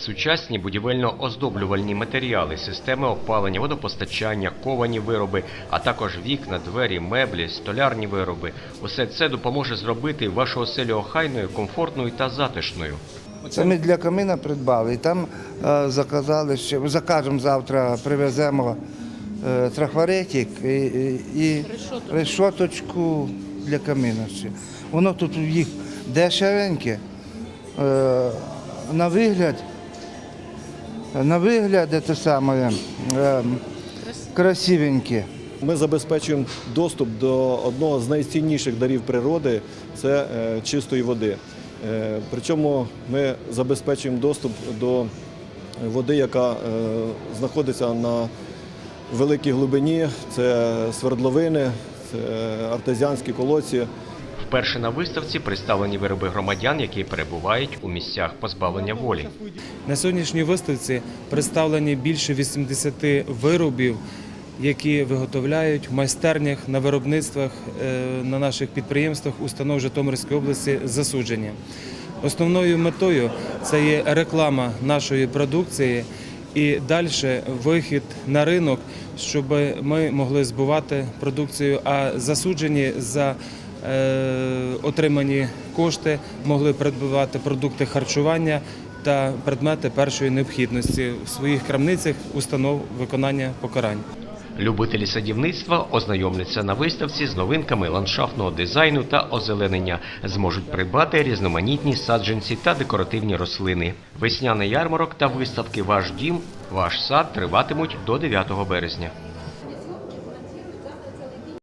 Сучасні будівельно-оздоблювальні матеріали, системи опалення, водопостачання, ковані вироби, а також вікна, двері, меблі, столярні вироби. Усе це допоможе зробити вашу оселю охайною, комфортною та затишною. Це ми для камина придбали. І там е, заказали ще, закажемо завтра, привеземо е, трахваретик і, і, і решоточку для камина ще. Воно тут у їх дешевеньке. Е, на вигляд, на вигляд це саме е, красивеньке. Ми забезпечуємо доступ до одного з найцінніших дарів природи це е, чистої води. Е, Причому ми забезпечуємо доступ до води, яка знаходиться на великій глибині. Це свердловини, це артезіанські колодці. Вперше на виставці представлені вироби громадян, які перебувають у місцях позбавлення волі. На сьогоднішній виставці представлені більше 80 виробів, які виготовляють в майстернях на виробництвах е, на наших підприємствах установ Житомирської області засуджені. Основною метою це є реклама нашої продукції і далі вихід на ринок, щоб ми могли збувати продукцію, а засуджені за отримані кошти могли придбати продукти харчування та предмети першої необхідності в своїх крамницях установ виконання покарань. Любителі садівництва ознайомляться на виставці з новинками ландшафтного дизайну та озеленення, зможуть придбати різноманітні саджанці та декоративні рослини. Весняний ярмарок та виставки Ваш дім, ваш сад триватимуть до 9 березня.